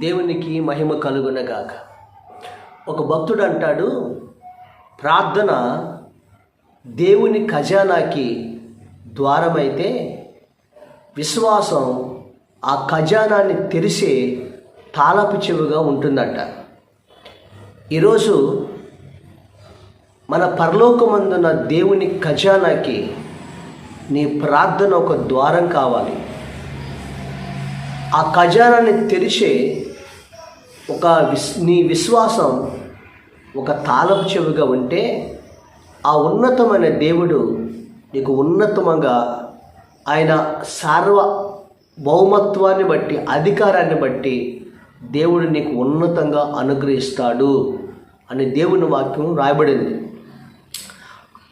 దేవునికి మహిమ కలుగునగాక. ఒక భక్తుడు అంటాడు ప్రార్థన దేవుని ఖజానాకి ద్వారమైతే విశ్వాసం ఆ ఖజానాన్ని తెరిసే తాళపు చెవుగా ఉంటుందట. ఈరోజు మన పరలోకమందున్న దేవుని ఖజానాకి నీ ప్రార్థన ఒక ద్వారం కావాలి. ఆ ఖజానాన్ని తెరిచే ఒక విస్ నీ విశ్వాసం ఒక తాళపు చెవిగా ఉంటే ఆ ఉన్నతమైన దేవుడు నీకు ఉన్నతముగా ఆయన సార్వ బహుమత్వాన్ని బట్టి అధికారాన్ని బట్టి దేవుడు నీకు ఉన్నతంగా అనుగ్రహిస్తాడు అని దేవుని వాక్యం రాయబడింది.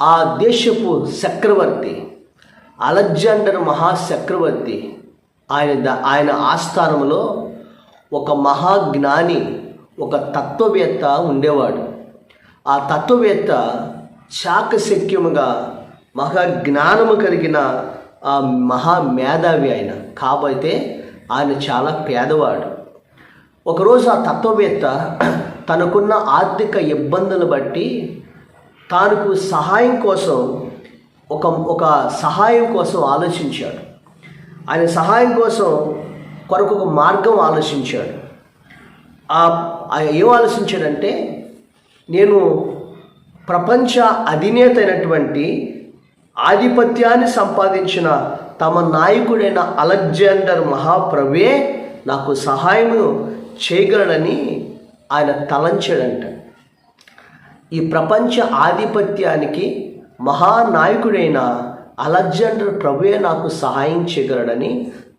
ఆ దేశపు చక్రవర్తి అలెగ్జాండర్ మహాచక్రవర్తి ఆయన ద- ఆయన ఆస్థానంలో ఒక మహాజ్ఞాని ఒక తత్వవేత్త ఉండేవాడు. ఆ తత్వవేత్త చాకశక్యముగా మహాజ్ఞానము కలిగిన ఆ మహా మేధావి ఆయన. కాబట్టే ఆయన చాలా పేదవాడు. ఒకరోజు ఆ తత్వవేత్త తనకున్న ఆర్థిక ఇబ్బందులు బట్టి తానుకు సహాయం కోసం ఒక ఒక సహాయం కోసం ఆలోచించాడు. ఆయన సహాయం కోసం కొరకు ఒక మార్గం ఆలోచించాడు. ఏం ఆలోచించాడంటే నేను ప్రపంచ అధినేత అయినటువంటి ఆధిపత్యాన్ని సంపాదించిన తమ నాయకుడైన అలెగ్జాండర్ మహాప్రభే నాకు సహాయం చేయగలడని ఆయన తలంచాడంట. ఈ ప్రపంచ ఆధిపత్యానికి మహానాయకుడైన అలెగ్జాండర్ ప్రభుయే నాకు సహాయం చేయగలడని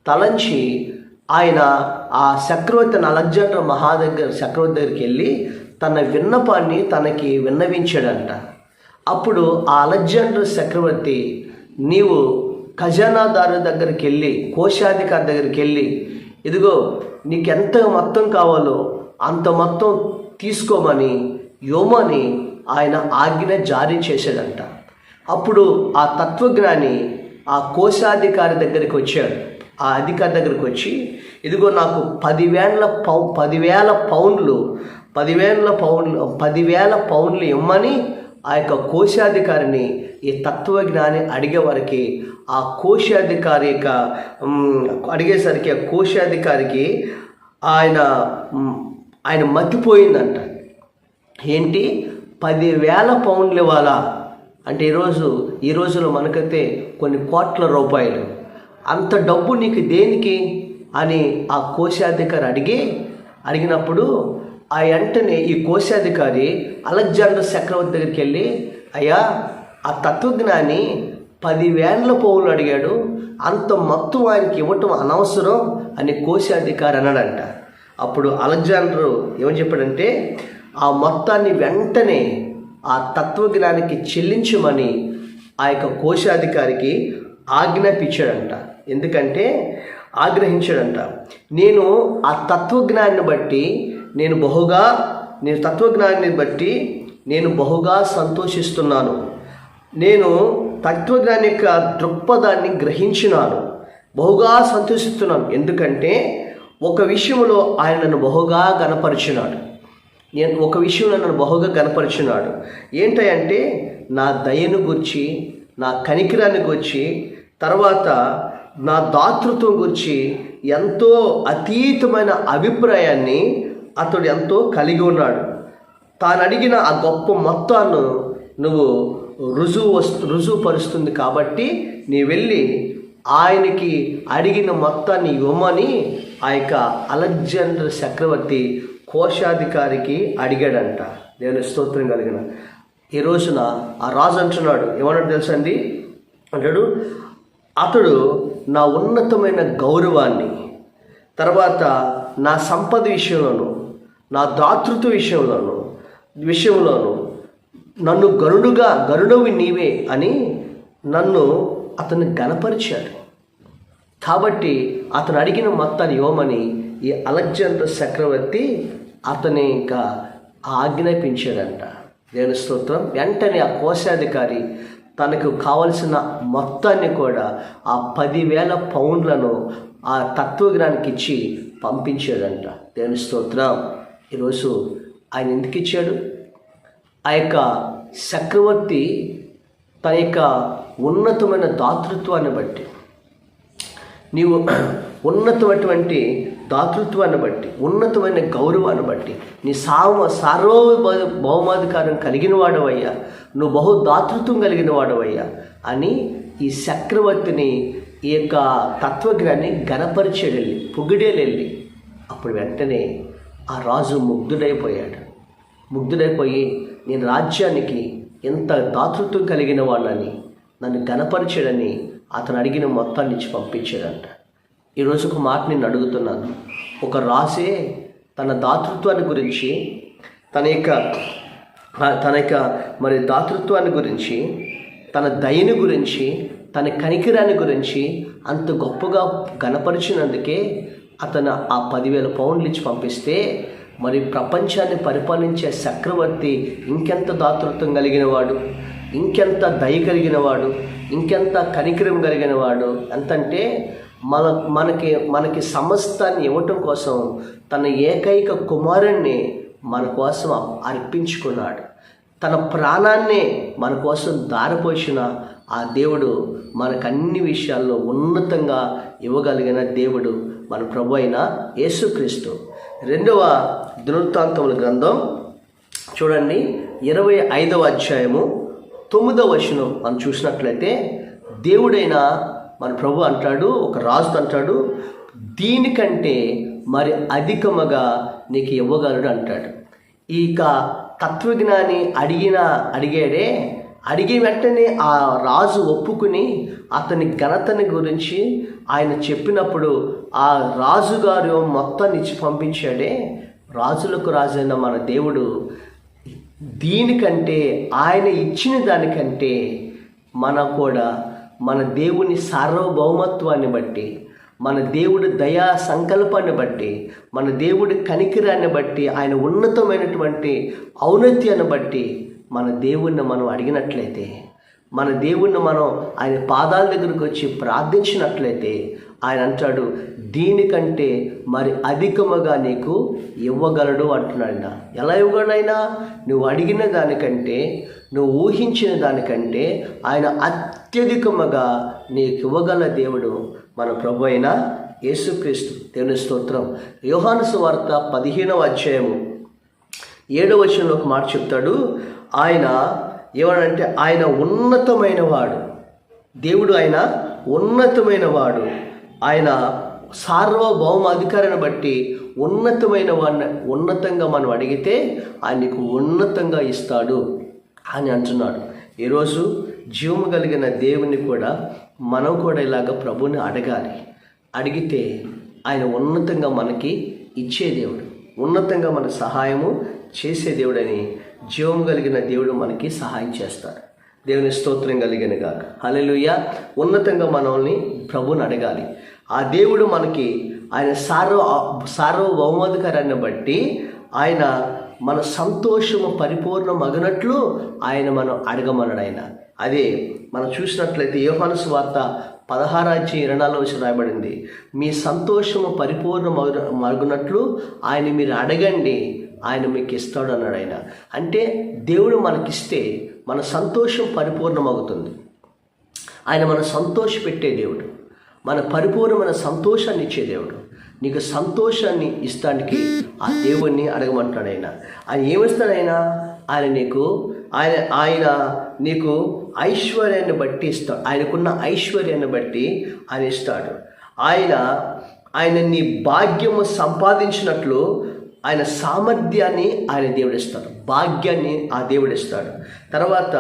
తలంచి ఆయన ఆ చక్రవర్తి అలెగ్జాండర్ మహా దగ్గర చక్రవర్తి దగ్గరికి వెళ్ళి తన విన్నపాన్ని తనకి విన్నవించాడంట. అప్పుడు ఆ అలెగ్జాండర్ చక్రవర్తి నీవు ఖజానాదారు దగ్గరికి వెళ్ళి కోశాధికారి దగ్గరికి వెళ్ళి ఇదిగో నీకు ఎంత మొత్తం కావాలో అంత మొత్తం తీసుకోమని యోమని ఆయన ఆజ్ఞ జారీ చేశాడంట. అప్పుడు ఆ తత్వజ్ఞాని ఆ కోశాధికారి దగ్గరికి వచ్చాడు. ఆ అధికారి దగ్గరికి వచ్చి ఇదిగో నాకు పదివేల పౌ పదివేల పౌండ్లు పదివేల పౌండ్లు పదివేల పౌండ్లు ఇమ్మని ఆ యొక్క కోశాధికారిని ఈ తత్వజ్ఞాని అడిగేవారికి ఆ కోశాధికారి యొక్క అడిగేసరికి ఆ కోశాధికారికి ఆయన ఆయన మతిపోయిందంట. ఏంటి? పదివేల పౌండ్లు ఇవ్వాలా? అంటే ఈరోజు ఈ రోజులో మనకైతే కొన్ని కోట్ల రూపాయలు. అంత డబ్బు నీకు దేనికి? అని ఆ కోశాధికారి అడిగి అడిగినప్పుడు ఆ వెంటనే ఈ కోశాధికారి అలెగ్జాండర్ చక్రవర్తి దగ్గరికి వెళ్ళి అయ్యా ఆ తత్వజ్ఞాని పదివేల పోవులు అడిగాడు అంత మొత్తం ఆయనకి ఇవ్వటం అనవసరం అని కోశాధికారి అన్నాడంట. అప్పుడు అలెగ్జాండర్ ఏమని చెప్పాడంటే ఆ మొత్తాన్ని వెంటనే ఆ తత్వజ్ఞానికి చెల్లించమని ఆ యొక్క కోశాధికారికి ఆజ్ఞాపించాడంట. ఎందుకంటే ఆగ్రహించాడంట. నేను ఆ తత్వజ్ఞాన్ని బట్టి నేను బహుగా నేను తత్వజ్ఞాన్ని బట్టి నేను బహుగా సంతోషిస్తున్నాను. నేను తత్వజ్ఞాని యొక్క దృక్పథాన్ని గ్రహించినాను. బహుగా సంతోషిస్తున్నాను. ఎందుకంటే ఒక విషయంలో ఆయన నన్ను బహుగా గనపరిచినాడు నేను ఒక విషయంలో నన్ను బహుగా కనపరిచినాడు ఏంటంటే నా దయను గుర్చి నా కనికిరాన్ని గుర్చి తర్వాత నా దాతృత్వం గురించి ఎంతో అతీతమైన అభిప్రాయాన్ని అతడు ఎంతో కలిగి ఉన్నాడు. తాను అడిగిన ఆ గొప్ప మొత్తాన్ని నువ్వు రుజువు వస్తు రుజువుపరుస్తుంది కాబట్టి నీ వెళ్ళి ఆయనకి అడిగిన మొత్తాన్ని ఇవ్వమని ఆ యొక్క అలెగ్జాండర్ చక్రవర్తి కోశాధికారికి అడిగాడంట. నేను స్తోత్రం కలిగిన. ఈ రోజున ఆ రాజు అంటున్నాడు ఏమన్నాడు తెలుసండి అంటాడు అతడు నా ఉన్నతమైన గౌరవాన్ని తర్వాత నా సంపద విషయంలోను నా దాతృత్వ విషయంలోను విషయంలోను నన్ను గరుడుగా గరుడవి నీవే అని నన్ను అతన్ని గనపరిచాడు కాబట్టి అతను అడిగిన మొత్తాన్ని ఇవ్వమని ఈ అలెగ్జాండర్ చక్రవర్తి అతని ఇంకా ఆజ్ఞాపించాడంట దేవుని స్తోత్రం. వెంటనే ఆ కోశాధికారి తనకు కావలసిన మొత్తాన్ని కూడా ఆ పదివేల పౌండ్లను ఆ తత్వజ్ఞానికి ఇచ్చి పంపించాడంట. దేవుని స్తోత్రం. ఈరోజు ఆయన ఎందుకు ఇచ్చాడు? ఆ యొక్క చక్రవర్తి తన యొక్క ఉన్నతమైన దాతృత్వాన్ని బట్టి. నీవు ఉన్నతమైనటువంటి దాతృత్వాన్ని బట్టి ఉన్నతమైన గౌరవాన్ని బట్టి నీ సామ సార్వ బహుమాధికారం కలిగిన వాడవయ్యా. నువ్వు బహు దాతృత్వం కలిగిన వాడవయ్యా. అని ఈ చక్రవర్తిని ఈ యొక్క తత్వజ్ఞాన్ని గణపరిచేడెళ్ళి పొగిడేలెళ్ళి అప్పుడు వెంటనే ఆ రాజు ముగ్ధుడైపోయాడు. ముగ్ధుడైపోయి నేను రాజ్యానికి ఎంత దాతృత్వం కలిగిన వాళ్ళని నన్ను గణపరిచాడని అతను అడిగిన మొత్తాన్ని ఇచ్చి పంపించాడంట ఈరోజు ఒక మాట నేను అడుగుతున్నాను. ఒక రాసే తన దాతృత్వాన్ని గురించి తన యొక్క తన యొక్క మరి దాతృత్వాన్ని గురించి తన దయని గురించి తన కనికిరాన్ని గురించి అంత గొప్పగా గణపరిచినందుకే అతను ఆ పదివేల పౌండ్లు ఇచ్చి పంపిస్తే మరి ప్రపంచాన్ని పరిపాలించే చక్రవర్తి ఇంకెంత దాతృత్వం కలిగిన వాడు ఇంకెంత దయ కలిగిన వాడు ఇంకెంత కనికరం కలిగిన వాడు ఎంతంటే మన మనకి మనకి సమస్తాన్ని ఇవ్వటం కోసం తన ఏకైక కుమారుణ్ణి మన కోసం అర్పించుకున్నాడు. తన ప్రాణాన్నే మన కోసం దారిపోసిన ఆ దేవుడు మనకు అన్ని విషయాల్లో ఉన్నతంగా ఇవ్వగలిగిన దేవుడు మన ప్రభు అయిన యేసుక్రీస్తు. రెండవ దినవృత్తాంతముల గ్రంథం చూడండి ఇరవై ఐదవ అధ్యాయము తొమ్మిదవ వచనం మనం చూసినట్లయితే దేవుడైన మన ప్రభు అంటాడు ఒక రాజు అంటాడు దీనికంటే మరి అధికముగా నీకు ఇవ్వగలడు అంటాడు. ఇక తత్వజ్ఞాని అడిగిన అడిగాడే అడిగే వెంటనే ఆ రాజు ఒప్పుకుని అతని ఘనతని గురించి ఆయన చెప్పినప్పుడు ఆ రాజుగారు మొత్తాన్ని ఇచ్చి పంపించాడే. రాజులకు రాజైన మన దేవుడు దీనికంటే ఆయన ఇచ్చిన దానికంటే మన కూడా మన దేవుని సార్వభౌమత్వాన్ని బట్టి మన దేవుడి దయా సంకల్పాన్ని బట్టి మన దేవుడి కనికిరాన్ని బట్టి ఆయన ఉన్నతమైనటువంటి ఔన్నత్యాన్ని బట్టి మన దేవుణ్ణి మనం అడిగినట్లయితే మన దేవుణ్ణి మనం ఆయన పాదాల దగ్గరకు వచ్చి ప్రార్థించినట్లయితే ఆయన అంటాడు దీనికంటే మరి అధికముగా నీకు ఇవ్వగలడు అంటున్నాడు ఎలా ఇవ్వగలనైనా నువ్వు అడిగిన దానికంటే నువ్వు ఊహించిన దానికంటే ఆయన అత్యధికముగా నీకు ఇవ్వగల దేవుడు మన ప్రభు అయిన యేసుక్రీస్తు. దేవుని స్తోత్రం. యోహానుసు వార్త పదిహేనవ అధ్యాయము. ఏడవ వచనంలో ఒక మాట చెప్తాడు. ఆయన ఏమనంటే ఆయన ఉన్నతమైన వాడు దేవుడు ఆయన ఉన్నతమైన వాడు ఆయన సార్వభౌమ అధికారాన్ని బట్టి ఉన్నతమైన వాడిని ఉన్నతంగా మనం అడిగితే ఆయనకు ఉన్నతంగా ఇస్తాడు అని అంటున్నాడు. ఈరోజు జీవము కలిగిన దేవుని కూడా మనం కూడా ఇలాగ ప్రభుని అడగాలి. అడిగితే ఆయన ఉన్నతంగా మనకి ఇచ్చే దేవుడు ఉన్నతంగా మన సహాయము చేసే దేవుడని జీవం కలిగిన దేవుడు మనకి సహాయం చేస్తాడు. దేవుని స్తోత్రం కలిగిన గాక. హల్లెలూయా. ఉన్నతంగా మనల్ని ప్రభుని అడగాలి. ఆ దేవుడు మనకి ఆయన సార్వ సార్వభౌమాధికారాన్ని బట్టి ఆయన మన సంతోషము పరిపూర్ణ మగనట్లు ఆయన మనం అడగమన్నాడు ఆయన అదే మనం చూసినట్లయితే యోహానుస్ వార్త పదహారాచి నాలుగు వచ్చి రాయబడింది. మీ సంతోషము పరిపూర్ణ మగు మగునట్లు ఆయన మీరు అడగండి ఆయన మీకు ఇస్తాడు అన్నాడు ఆయన అంటే దేవుడు మనకిస్తే మన సంతోషం పరిపూర్ణమవుతుంది ఆయన మన సంతోష పెట్టే దేవుడు. మన పరిపూర్ణమైన సంతోషాన్ని ఇచ్చే దేవుడు. నీకు సంతోషాన్ని ఇస్తానికి ఆ దేవుణ్ణి అడగమంటాడు ఆయన. ఆయన ఏమిస్తాడు ఆయన? ఆయన నీకు ఆయన ఆయన నీకు ఐశ్వర్యాన్ని బట్టి ఇస్తాడు. ఆయనకున్న ఐశ్వర్యాన్ని బట్టి ఆయన ఇస్తాడు. ఆయన ఆయన నీ భాగ్యము సంపాదించినట్లు ఆయన సామర్థ్యాన్ని ఆయన దేవుడిస్తాడు. భాగ్యాన్ని ఆ దేవుడిస్తాడు. తర్వాత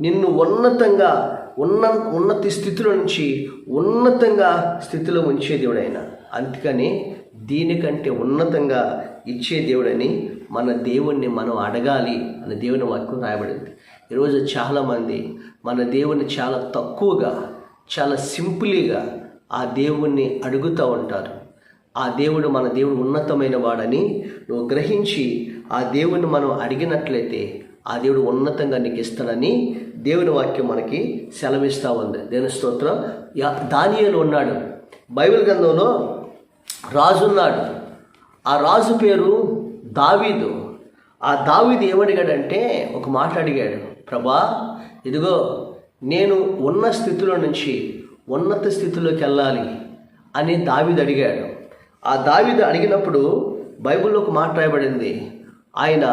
నిన్ను ఉన్నతంగా ఉన్న ఉన్నతి స్థితిలో నుంచి ఉన్నతంగా స్థితిలో ఉంచే దేవుడు ఆయన అందుకని దీనికంటే ఉన్నతంగా ఇచ్చే దేవుడని మన దేవుణ్ణి మనం అడగాలి అని దేవుని వాక్యం రాయబడింది. ఈరోజు చాలామంది మన దేవుణ్ణి చాలా తక్కువగా చాలా సింపుల్గా ఆ దేవుణ్ణి అడుగుతూ ఉంటారు. ఆ దేవుడు మన దేవుడు ఉన్నతమైన వాడని నువ్వు గ్రహించి ఆ దేవుణ్ణి మనం అడిగినట్లయితే ఆ దేవుడు ఉన్నతంగా నీకు ఇస్తాడని దేవుని వాక్యం మనకి సెలవిస్తూ ఉంది. దేవుని స్తోత్రం. దానియలు ఉన్నాడు. బైబిల్ గ్రంథంలో రాజు ఉన్నాడు. ఆ రాజు పేరు దావీదు. ఆ దావీదు ఏమడిగాడంటే ఒక మాట అడిగాడు. ప్రభా ఇదిగో నేను ఉన్న స్థితిలో నుంచి ఉన్నత స్థితిలోకి వెళ్ళాలి అని దావీదు అడిగాడు. ఆ దావీదు అడిగినప్పుడు బైబిల్లో ఒక మాట రాయబడింది. ఆయన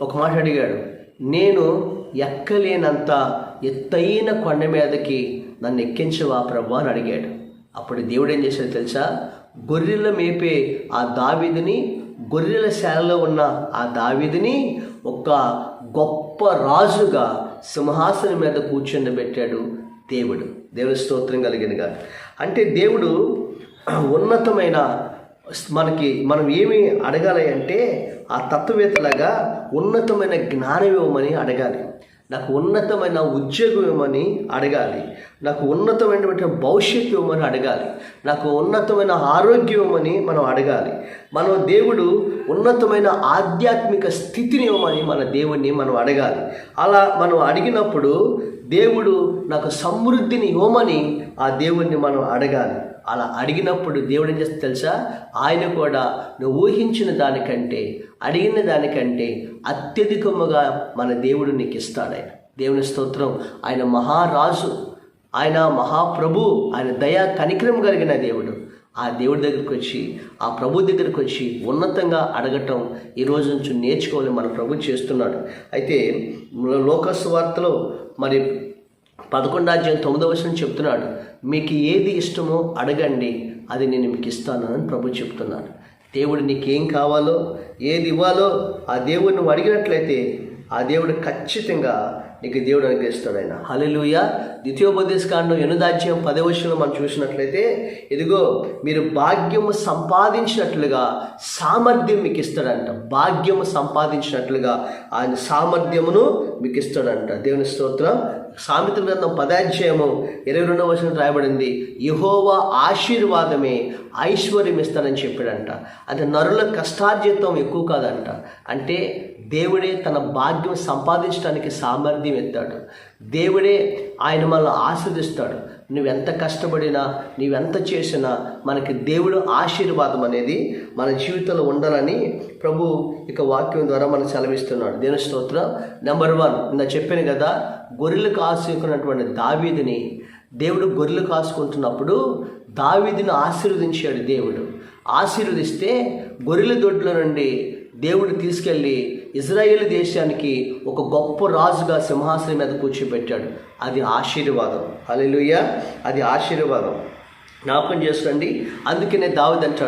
ఒక మాట అడిగాడు. నేను ఎక్కలేనంత ఎత్తైన కొండ మీదకి నన్ను ఎక్కించవా ప్రభు అని అడిగాడు. అప్పుడు దేవుడు ఏం చేశాడు తెలుసా? గొర్రెల మేపే ఆ దావిదిని గొర్రెల శాలలో ఉన్న ఆ దావిదిని ఒక గొప్ప రాజుగా సింహాసనం మీద కూర్చొని దేవుడు. దేవుని స్తోత్రం కలిగినగా అంటే దేవుడు ఉన్నతమైన మనకి మనం ఏమి అడగాలి అంటే ఆ తత్వవేత్తలాగా ఉన్నతమైన జ్ఞానం ఇవ్వమని అడగాలి. నాకు ఉన్నతమైన ఉద్యోగం ఇవ్వమని అడగాలి. నాకు ఉన్నతమైనటువంటి భవిష్యత్తు ఇవ్వమని అడగాలి. నాకు ఉన్నతమైన ఆరోగ్యం ఇవ్వమని మనం అడగాలి. మనం దేవుడు ఉన్నతమైన ఆధ్యాత్మిక స్థితిని ఇవ్వమని మన దేవుణ్ణి మనం అడగాలి. అలా మనం అడిగినప్పుడు దేవుడు నాకు సమృద్ధిని ఇవ్వమని ఆ దేవుణ్ణి మనం అడగాలి. అలా అడిగినప్పుడు దేవుడు ఏం చేస్తే తెలుసా? ఆయన కూడా నువ్వు ఊహించిన దానికంటే అడిగిన దానికంటే అత్యధికముగా మన దేవుడు నీకు ఇస్తాడు ఆయన. దేవుని స్తోత్రం. ఆయన మహారాజు ఆయన మహాప్రభు ఆయన దయా కనికరం కలిగిన దేవుడు. ఆ దేవుడి దగ్గరికి వచ్చి ఆ ప్రభు దగ్గరికి వచ్చి ఉన్నతంగా అడగటం ఈ రోజు నుంచి నేర్చుకోవాలి మన ప్రభు చేస్తున్నాడు. అయితే లోకస్వార్తలో మరి పదకొండు అధ్యాయం తొమ్మిదవ వచనం చెప్తున్నాడు మీకు ఏది ఇష్టమో అడగండి అది నేను మీకు ఇస్తానని ప్రభు చెప్తున్నాడు. దేవుడు నీకేం కావాలో ఏది ఇవ్వాలో ఆ దేవుడు నువ్వు అడిగినట్లయితే ఆ దేవుడు ఖచ్చితంగా నీకు దేవుడు అనుగ్రహిస్తాడు ఆయన. హలెలుయ ద్వితీయోపదేశకాండం ఎనుదాజ్యం పదవశంలో మనం చూసినట్లయితే ఇదిగో మీరు భాగ్యము సంపాదించినట్లుగా సామర్థ్యం మీకు ఇస్తాడంట. భాగ్యము సంపాదించినట్లుగా ఆయన సామర్థ్యమును మీకు ఇస్తాడంట. దేవుని స్తోత్రం. సామెతల గ్రంథం పదాధ్యాయము ఇరవై రెండవ వచనం రాయబడింది. యహోవా ఆశీర్వాదమే ఐశ్వర్యం ఇస్తానని చెప్పాడంట. అది నరుల కష్టార్జితం ఎక్కువ కాదంట. అంటే దేవుడే తన భాగ్యం సంపాదించడానికి సామర్థ్యం ఎత్తాడు. దేవుడే ఆయన మనల్ని ఆస్వాదిస్తాడు నువ్వెంత కష్టపడినా నీవెంత చేసినా మనకి దేవుడు ఆశీర్వాదం అనేది మన జీవితంలో ఉండాలని ప్రభు ఇక వాక్యం ద్వారా మనకు సెలవిస్తున్నాడు. దేవుని స్తోత్రం. నెంబర్ వన్ నేను చెప్పాను కదా గొర్రెలు కాసుకున్నటువంటి దావీదిని దేవుడు గొర్రెలు కాసుకుంటున్నప్పుడు దావీదిని ఆశీర్వదించాడు దేవుడు. ఆశీర్వదిస్తే గొర్రెల దొడ్ల నుండి దేవుడు తీసుకెళ్ళి ఇజ్రాయేల్ దేశానికి ఒక గొప్ప రాజుగా సింహాసనం మీద కూర్చోబెట్టాడు. అది ఆశీర్వాదం. అలెలుయ్య అది ఆశీర్వాదం. జ్ఞాపకం చేసుకోండి. అందుకనే దావద్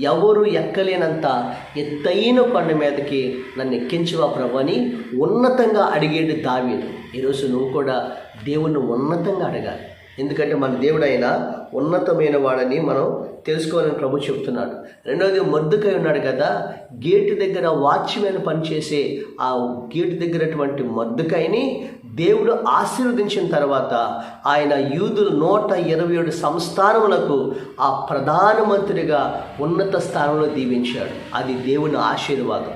ఎవరు ఎక్కలేనంత ఎత్తైన కొండ మీదకి నన్ను ఎక్కించవా ప్రభు అని ఉన్నతంగా అడిగేడు దావీదు. ఈరోజు నువ్వు కూడా దేవుణ్ణి ఉన్నతంగా అడగాలి. ఎందుకంటే మన దేవుడైన ఉన్నతమైన వాడని మనం తెలుసుకోవాలని ప్రభు చెప్తున్నాడు రెండవది మొద్దుకై ఉన్నాడు కదా గేటు దగ్గర వాచ్మెన్ పనిచేసే ఆ గేటు దగ్గరటువంటి మొద్దుకైని దేవుడు ఆశీర్వదించిన తర్వాత ఆయన యూదులు నూట ఇరవై ఏడు సంస్థానములకు ఆ ప్రధానమంత్రిగా ఉన్నత స్థానంలో దీవించాడు. అది దేవుని ఆశీర్వాదం.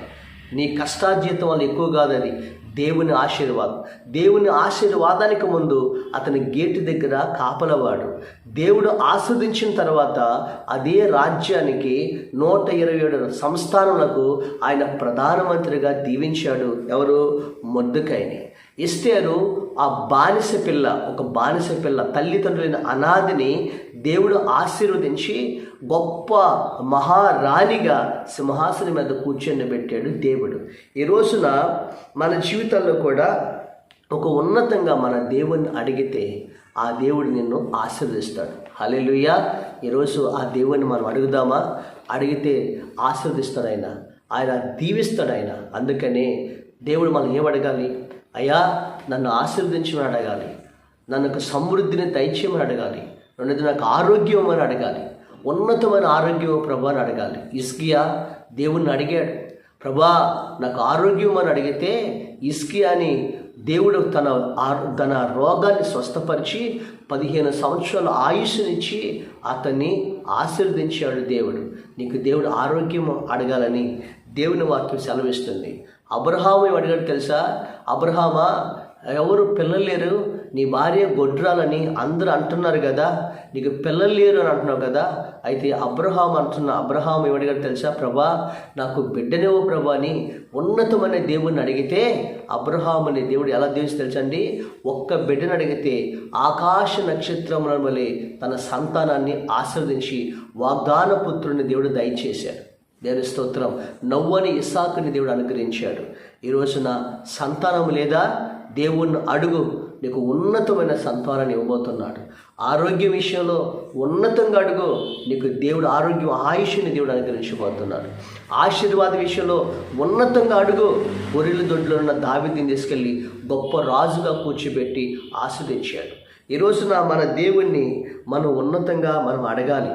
నీ కష్టార్జితం వల్ల ఎక్కువ కాదది దేవుని ఆశీర్వాదం. దేవుని ఆశీర్వాదానికి ముందు అతని గేటు దగ్గర కాపలవాడు. దేవుడు ఆస్వాదించిన తర్వాత అదే రాజ్యానికి నూట ఇరవై ఏడు సంస్థానములకు ఆయన ప్రధానమంత్రిగా దీవించాడు ఎవరు? మొద్దుకైని ఇస్తేరు ఆ బానిస పిల్ల ఒక బానిస పిల్ల తల్లిదండ్రులైన అనాథిని దేవుడు ఆశీర్వదించి గొప్ప మహారాణిగా సింహాసనం మీద కూర్చొని పెట్టాడు దేవుడు. ఈ రోజున మన జీవితంలో కూడా ఒక ఉన్నతంగా మన దేవుణ్ణి అడిగితే ఆ దేవుడు నిన్ను ఆశీర్వదిస్తాడు. హలెలుయ్య ఈరోజు ఆ దేవుణ్ణి మనం అడుగుదామా? అడిగితే ఆశీర్వదిస్తాడు ఆయన. ఆయన దీవిస్తాడు ఆయన. అందుకనే దేవుడు మనం ఏమడగాలి అయ్యా నన్ను ఆశీర్వదించమని అడగాలి. నన్ను సమృద్ధిని దయచేయమని అడగాలి. రెండోది నాకు ఆరోగ్యం అని అడగాలి. ఉన్నతమైన ఆరోగ్యం ప్రభా అని అడగాలి. ఇస్కియా దేవుణ్ణి అడిగాడు. ప్రభా నాకు ఆరోగ్యం అని అడిగితే ఇస్కియాని దేవుడు తన తన రోగాన్ని స్వస్థపరిచి పదిహేను సంవత్సరాల ఆయుష్నిచ్చి అతన్ని ఆశీర్వదించాడు దేవుడు. నీకు దేవుడు ఆరోగ్యం అడగాలని దేవుని వాక్యం సెలవిస్తుంది. అబ్రహాము అడిగాడు తెలుసా? అబ్రహామా ఎవరు పిల్లలు లేరు నీ భార్య గొడ్రాలని అందరూ అంటున్నారు కదా నీకు పిల్లలు లేరు అని అంటున్నావు కదా అయితే అబ్రహాం అంటున్న అబ్రహాం ఏమడిగాడు తెలుసా? ప్రభా నాకు బిడ్డనేవో ప్రభా అని ఉన్నతమైన దేవుణ్ణి అడిగితే అబ్రహాం అనే దేవుడు ఎలా దేవుడు తెలుసండి ఒక్క బిడ్డను అడిగితే ఆకాశ నక్షత్రముల వలె తన సంతానాన్ని ఆశీర్వదించి వాగ్దాన పుత్రుని దేవుడు దయచేశాడు. దేవుని స్తోత్రం. నవ్వని ఇసాకుని దేవుడు అనుగ్రహించాడు. ఈరోజున సంతానం లేదా? దేవుణ్ణి అడుగు నీకు ఉన్నతమైన సంతానాన్ని ఇవ్వబోతున్నాడు. ఆరోగ్య విషయంలో ఉన్నతంగా అడుగు నీకు దేవుడు ఆరోగ్యం ఆయుష్ని దేవుడు అనుగ్రహించబోతున్నాడు. ఆశీర్వాద విషయంలో ఉన్నతంగా అడుగు పొరిలు దొడ్లో ఉన్న దావిదిని తీసుకెళ్ళి గొప్ప రాజుగా కూర్చోబెట్టి ఆస్వాదించాడు. ఈ రోజున మన దేవుణ్ణి మనం ఉన్నతంగా మనం అడగాలి.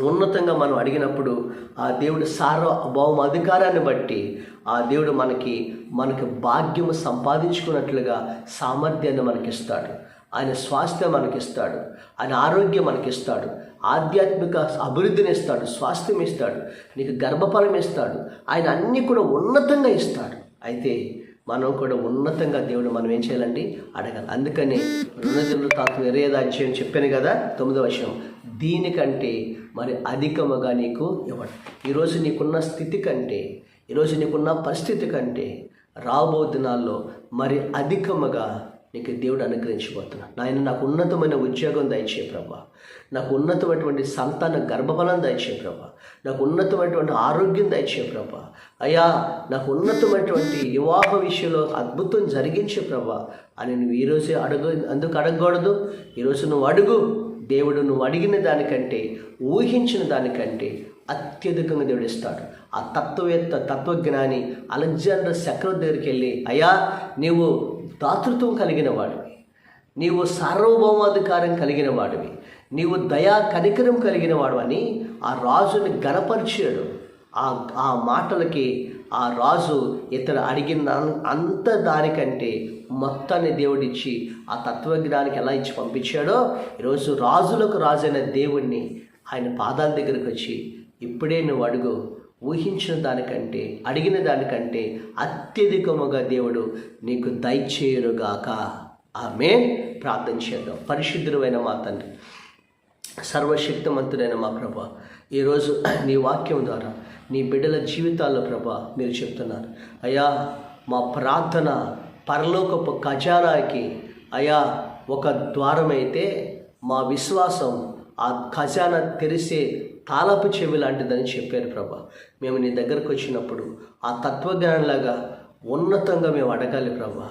ఉన్నతంగా మనం అడిగినప్పుడు ఆ దేవుడు సార్వభౌమ అధికారాన్ని బట్టి ఆ దేవుడు మనకి మనకి భాగ్యము సంపాదించుకున్నట్లుగా సామర్థ్యాన్ని మనకిస్తాడు. ఆయన స్వాస్థ్యం మనకిస్తాడు. ఆయన ఆరోగ్యం మనకిస్తాడు. ఆధ్యాత్మిక అభివృద్ధిని ఇస్తాడు. స్వాస్థ్యం ఇస్తాడు. నీకు గర్భఫలం ఇస్తాడు. ఆయన అన్నీ కూడా ఉన్నతంగా ఇస్తాడు. అయితే మనం కూడా ఉన్నతంగా దేవుడు మనం ఏం చేయాలండి? అడగాలి. అందుకని రుణదివుడు తాత ఎరేదా అధ్యయం చెప్పాను కదా తొమ్మిదో విషయం దీనికంటే మరి అధికముగా నీకు ఇవ్వడు ఈరోజు నీకున్న స్థితి కంటే ఈరోజు నీకున్న పరిస్థితి కంటే రాబో దినాల్లో మరి అధికముగా నీకు దేవుడు అనుగ్రహించబోతున్నాడు నాయన నాకు ఉన్నతమైన ఉద్యోగం దయచే ప్రభా. నాకు ఉన్నతమైనటువంటి సంతాన గర్భఫలం దయచే ప్రభా. నాకు ఉన్నతమైనటువంటి ఆరోగ్యం దయచే ప్రభా. అయ్యా నాకు ఉన్నతమైనటువంటి వివాహ విషయంలో అద్భుతం జరిగించే ప్రభా అని నువ్వు ఈరోజే అడుగు అందుకు అడగకూడదు. ఈరోజు నువ్వు అడుగు. దేవుడు నువ్వు అడిగిన దానికంటే ఊహించిన దానికంటే అత్యధికంగా దేవుడు ఇస్తాడు. ఆ తత్వవేత్త తత్వజ్ఞాని అలెగ్జాండర్ చక్రవర్తి దగ్గరికి వెళ్ళి అయ్యా నీవు దాతృత్వం కలిగిన వాడివి. నీవు సార్వభౌమాధికారం కలిగిన వాడివి. నీవు దయా కనికరం కలిగిన వాడు అని ఆ రాజుని గణపరిచాడు. ఆ ఆ మాటలకి ఆ రాజు ఇతను అడిగిన అంత దానికంటే మొత్తాన్ని దేవుడిచ్చి ఆ తత్వజ్ఞానికి ఎలా ఇచ్చి పంపించాడో ఈరోజు రాజులకు రాజైన దేవుణ్ణి ఆయన పాదాల దగ్గరికి వచ్చి ఇప్పుడే నువ్వు అడుగు ఊహించిన దానికంటే అడిగిన దానికంటే అత్యధికముగా దేవుడు నీకు దయచేయురుగాక ఆమె ప్రార్థన చేద్దాం. పరిశుద్ధుడైన మా తండ్రి సర్వశక్తిమంతుడైన మా ప్రభ ఈరోజు నీ వాక్యం ద్వారా నీ బిడ్డల జీవితాల్లో ప్రభ మీరు చెప్తున్నారు. అయ్యా మా ప్రార్థన పరలోకపు ఖజానాకి అయ్యా ఒక ద్వారమైతే మా విశ్వాసం ఆ ఖజానా తెరిసే తాళపు చెవి లాంటిదని చెప్పారు ప్రభా. మేము నీ దగ్గరకు వచ్చినప్పుడు ఆ తత్వజ్ఞానంలాగా ఉన్నతంగా మేము అడగాలి ప్రభా.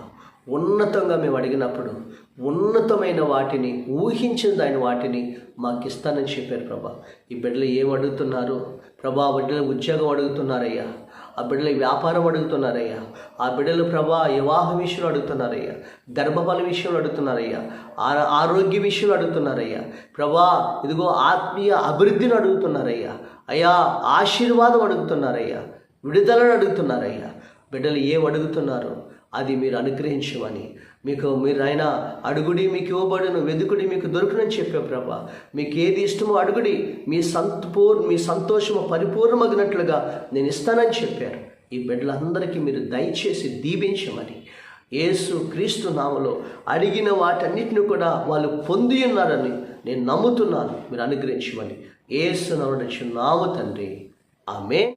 ఉన్నతంగా మేము అడిగినప్పుడు ఉన్నతమైన వాటిని ఊహించిన దాని వాటిని మాకు ఇస్తానని చెప్పారు ప్రభా. ఈ బిడ్డలు ఏం అడుగుతున్నారు? ప్రభా బిడ్డలు ఉద్యోగం అడుగుతున్నారయ్యా. ఆ బిడ్డలు వ్యాపారం అడుగుతున్నారయ్యా. ఆ బిడ్డలు ప్రభా వివాహ విషయంలో అడుగుతున్నారయ్యా. గర్భఫల విషయంలో అడుగుతున్నారయ్యా. ఆ- ఆరోగ్య విషయంలో అడుగుతున్నారయ్యా. ప్రభా ఇదిగో ఆత్మీయ అభివృద్ధిని అడుగుతున్నారయ్యా. అయ్యా ఆశీర్వాదం అడుగుతున్నారయ్యా. విడుదలను అడుగుతున్నారయ్యా. బిడ్డలు ఏం అడుగుతున్నారు? అది మీరు అనుగ్రహించమని మీకు మీరు ఆయన అడుగుడి మీకు ఇవ్వబడును వెదుకుడి మీకు దొరుకునని చెప్పే ప్రభా. మీకు ఏది ఇష్టమో అడుగుడి మీ సంతపూర్ మీ సంతోషము పరిపూర్ణమగినట్లుగా నేను ఇస్తానని చెప్పారు. ఈ బిడ్డలందరికీ మీరు దయచేసి దీవించమని యేసు క్రీస్తు నామలో అడిగిన వాటన్నిటిని కూడా వాళ్ళు పొంది ఉన్నారని నేను నమ్ముతున్నాను. మీరు అనుగ్రహించమని ఏసు నమ్మ తండ్రి. ఆమె